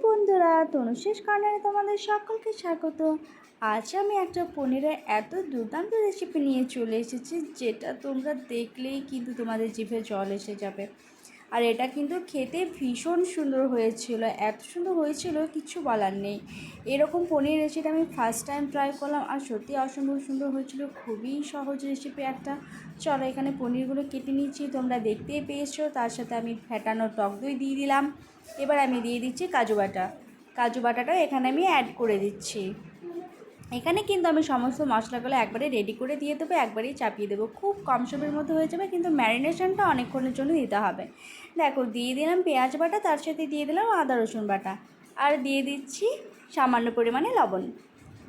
বন্ধুরা তনুশেষ কর্নারে তোমাদের সকলকে স্বাগত। আজ আমি একটা পনিরের এত দুর্দান্ত রেসিপি নিয়ে চলে এসেছি, যেটা তোমরা দেখলেই কিন্তু তোমাদের জিভে জল এসে যাবে। আর এটা কিন্তু খেতে ভীষণ সুন্দর হয়েছিল, এত সুন্দর হয়েছিল কিছু বলার নেই। এরকম পনির রেসিপি আমি ফার্স্ট টাইম ট্রাই করলাম আর সত্যি অসম্ভব সুন্দর হয়েছিল, খুবই সহজ রেসিপি একটা। চলো এখানে পনিরগুলো কেটে নিচ্ছি, তোমরা দেখতেই পেয়েছ, তার সাথে আমি ফ্যাটানো টক দই দিয়ে দিলাম। এবার আমি দিয়ে দিচ্ছি কাজু বাটা। কাজু বাটাটাও এখানে আমি অ্যাড করে দিচ্ছি। এখানে কিন্তু আমি সমস্ত মশলাগুলো একবারে রেডি করে দিয়ে দেবো, একবারেই চাপিয়ে দেবো। খুব কম সময়ের মধ্যে হয়ে যাবে, কিন্তু ম্যারিনেশনটা অনেকক্ষণের জন্য দিতে হবে। দেখো, দিয়ে দিলাম পেঁয়াজ বাটা, তার সাথে দিয়ে দিলাম আদা, রসুন বাটা। আর দিয়ে দিচ্ছি সামান্য পরিমাণে লবণ।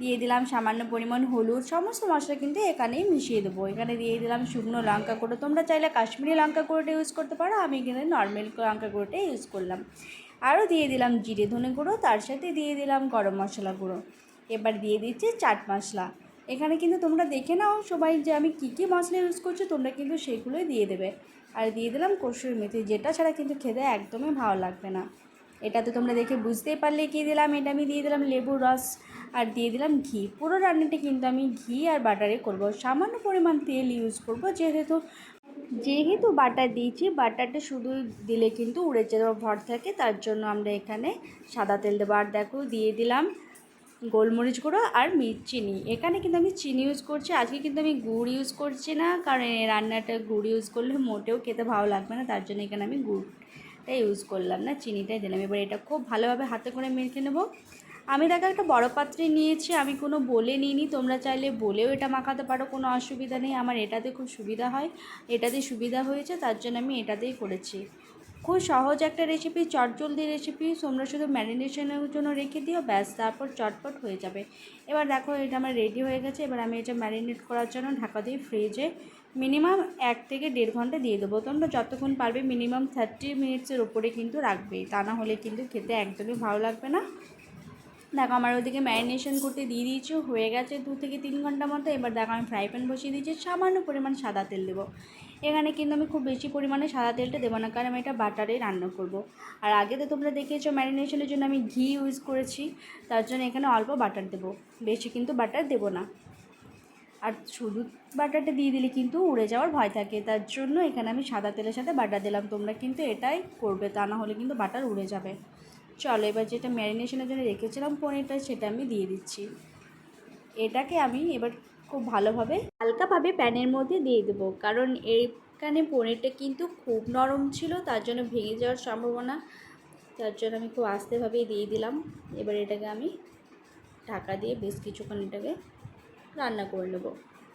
দিয়ে দিলাম সামান্য পরিমাণ হলুদ, সমস্ত মশলা কিন্তু এখানেই মিশিয়ে দেবো। এখানে দিয়ে দিলাম শুকনো লঙ্কা গুঁড়ো। তোমরা চাইলে কাশ্মীরি লঙ্কা গুঁড়োটা ইউজ করতে পারো, আমি এখানে নর্মাল লঙ্কা গুঁড়োটা ইউজ করলাম। আরও দিয়ে দিলাম জিরে ধনে গুঁড়ো, তার সাথে দিয়ে দিলাম গরম মশলা গুঁড়ো। এবার দিয়ে দিচ্ছি চাট মশলা। এখানে কিন্তু তোমরা দেখে নাও সবাই যে আমি কী কী মশলা ইউজ করছি, তোমরা কিন্তু সেগুলোই দিয়ে দেবে। আর দিয়ে দিলাম কসুরি মেথি, যেটা ছাড়া কিন্তু খেতে একদমই ভালো লাগবে না। এটা তো তোমরা দেখে বুঝতেই পারলে কী দিলাম, এটা আমি দিয়ে দিলাম লেবুর রস আর দিয়ে দিলাম ঘি। পুরো রান্নাটা কিন্তু আমি ঘি আর বাটারে করব। সামান্য পরিমাণ তেল ইউজ করব, যেহেতু যেহেতু বাটার দিয়েছি বাটারটা শুধু দিলে কিন্তু উড়ে যাওয়ার ভর থাকে, তার জন্য আমরা এখানে সাদা তেল দেবো। আর দেখো, দিয়ে দিলাম গোলমরিচ গুঁড়ো আর চিনি। এখানে কিন্তু আমি চিনি ইউজ করছি, আজকে কিন্তু আমি গুড় ইউজ করছি না, কারণ এই রান্নাটা গুড় ইউজ করলে মোটেও খেতে ভালো লাগবে না, তার জন্য এখানে আমি গুড়টা ইউজ করলাম না, চিনিটাই দিলাম। এবার এটা খুব ভালোভাবে হাতে করে মেখে নেব। আমি দেখো একটা বড় পাত্রে নিয়েছি, আমি কোনো বলে নিইনি, তোমরা চাইলে বলেও এটা মাখাতে পারো, কোনো অসুবিধা নেই। আমার এটাতে খুব সুবিধা হয় এটাতে সুবিধা হয়েছে, তার জন্য আমি এটাতেই করেছি। খুব সহজ একটা রেসিপি চটজলদি রেসিপি তোমরা শুধু ম্যারিনেশনের জন্য রেখে দিও, ব্যাস, তারপর চটপট হয়ে যাবে। এবার দেখো, এটা আমার রেডি হয়ে গেছে, এবার আমি এটা ম্যারিনেট করার জন্য ঢাকা দিয়ে ফ্রিজে মিনিমাম এক থেকে দেড় ঘণ্টা দিয়ে দেবো। তোমরা যতক্ষণ পারবে মিনিমাম থার্টি মিনিটসের ওপরে কিন্তু রাখবে, তা না হলে কিন্তু খেতে একদমই ভালো লাগবে না। দেখো, আমার ওদিকে ম্যারিনেশন করতে দিয়ে দিয়েছি, হয়ে গেছে দু থেকে তিন ঘণ্টা মতো। এবার দেখো, আমি ফ্রাই প্যান বসিয়ে দিয়েছি, সামান্য পরিমাণ সাদা তেল দেবো। এখানে কিন্তু আমি খুব বেশি পরিমাণে সাদা তেলটা দেবো না, কারণ আমি এটা বাটারে রান্না করব। আর আগে তো তোমরা দেখেছ ম্যারিনেশনের জন্য আমি ঘি ইউজ করেছি, তার জন্য এখানে অল্প বাটার দেবো, বেশি কিন্তু বাটার দেবো না। আর শুধু বাটারটা দিয়ে দিলে কিন্তু উড়ে যাওয়ার ভয় থাকে, তার জন্য এখানে আমি সাদা তেলের সাথে বাটার দিলাম, তোমরা কিন্তু এটাই করবে, তা না হলে কিন্তু বাটার উড়ে যাবে। চলো এবার যেটা ম্যারিনেশনের জন্য রেখেছিলাম পনিরটা, সেটা আমি দিয়ে দিচ্ছি। এটাকে আমি এবার খুব ভালোভাবে হালকাভাবে প্যানের মধ্যে দিয়ে দেবো। কারণ এইখানে পনিরটা কিন্তু খুব নরম ছিল, তার জন্য ভেঙে যাওয়ার সম্ভাবনা। তার জন্য আমি খুব আস্তেভাবেই দিয়ে দিলাম। এবার এটাকে আমি ঢাকা দিয়ে বেশ কিছুক্ষণ এটাকে রান্না করে নেব।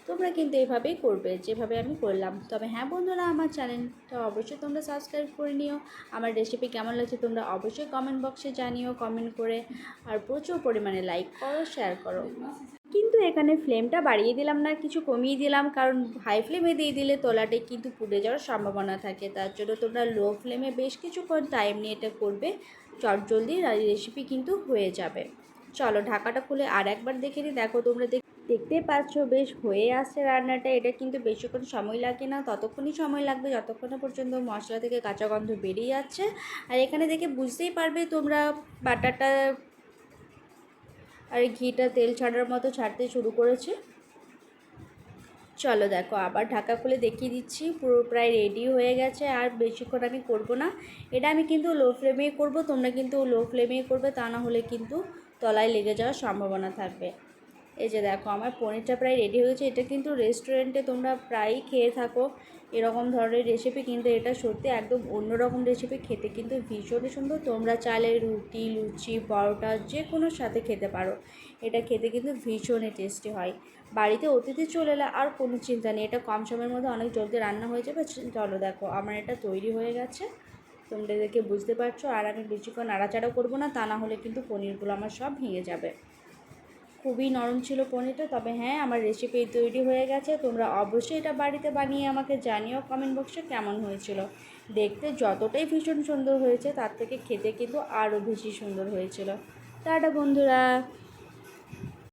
তোমরা কিন্তু এইভাবেই করবে, যেভাবে আমি করলাম। তবে হ্যাঁ বন্ধুরা, আমার চ্যানেলটা অবশ্যই তোমরা সাবস্ক্রাইব করে নিও। আমার রেসিপি কেমন লাগছে তোমরা অবশ্যই কমেন্ট বক্সে জানিও কমেন্ট করে। আর প্রচুর পরিমাণে লাইক করো শেয়ার করো। কিন্তু এখানে ফ্লেমটা বাড়িয়ে দিলাম না, কিছু কমিয়ে দিলাম, কারণ হাই ফ্লেমে দিয়ে দিলে তোলাটে কিন্তু পুড়ে যাওয়ার সম্ভাবনা থাকে। তার জন্য তোমরা লো ফ্লেমে বেশ কিছুক্ষণ টাইম নিয়ে এটা করবে, চট জলদি রেসিপি কিন্তু হয়ে যাবে। চলো ঢাকাটা খুলে আর একবার দেখে নিই। দেখো তোমরা দেখতেই পাচ্ছ বেশ হয়ে আসছে রান্নাটা। এটা কিন্তু বেশিক্ষণ সময় লাগে না, ততক্ষণই সময় লাগবে, যতক্ষণ পর্যন্ত মশলা থেকে কাঁচা গন্ধ বেরিয়ে যাচ্ছে। আর এখানে দেখে বুঝতেই পারবে তোমরা বাটারটা আর ঘিটা তেল ছাড়ার মতো ছাড়তে শুরু করেছে। চলো দেখো, আবার ঢাকা খুলে দেখিয়ে দিচ্ছি। পুরো প্রায় রেডি হয়ে গেছে, আর বেশিক্ষণ আমি করব না। এটা আমি কিন্তু লো ফ্লেমেই করব, তোমরা কিন্তু লো ফ্লেমেই করবে, তা না হলে কিন্তু তলায় লেগে যাওয়ার সম্ভাবনা থাকবে। এই যে দেখো, আমার পনিরটা প্রায় রেডি হয়েছে এটা কিন্তু রেস্টুরেন্টে তোমরা প্রায়ই খেয়ে থাকো। এরকম ধরনের রেসিপি কিন্তু এটা সত্যি একদম অন্যরকম রেসিপি খেতে কিন্তু ভীষণই সুন্দর। তোমরা চালে রুটি, লুচি, পরোটা যে কোনো সাথে খেতে পারো। এটা খেতে কিন্তু ভীষণই টেস্টি হয়। বাড়িতে অতিথি চলে এলে আর কোনো চিন্তা নেই। এটা কম সময়ের মধ্যে অনেক জলদি রান্না হয়ে যাবে। চলো দেখো, আমার এটা তৈরি হয়ে গেছে। তোমরা দেখে বুঝতে পারছ। আর আমি বেশিক্ষণ নাড়াচাড়া করব না। তা না হলে কিন্তু পনিরগুলো আমার সব ভেঙে যাবে। খুবই নরম ছিল পনিরটা, তবে হ্যাঁ আমার রেসিপি তৈরি হয়ে গেছে। তোমরা অবশ্যই এটা বাড়িতে বানিয়ে আমাকে জানিও কমেন্ট বক্সে কেমন হয়েছিল। দেখতে যতটাই ভীষণ সুন্দর হয়েছে, তার থেকে খেতে কিন্তু আরও বেশি সুন্দর হয়েছিল। টাটা বন্ধুরা!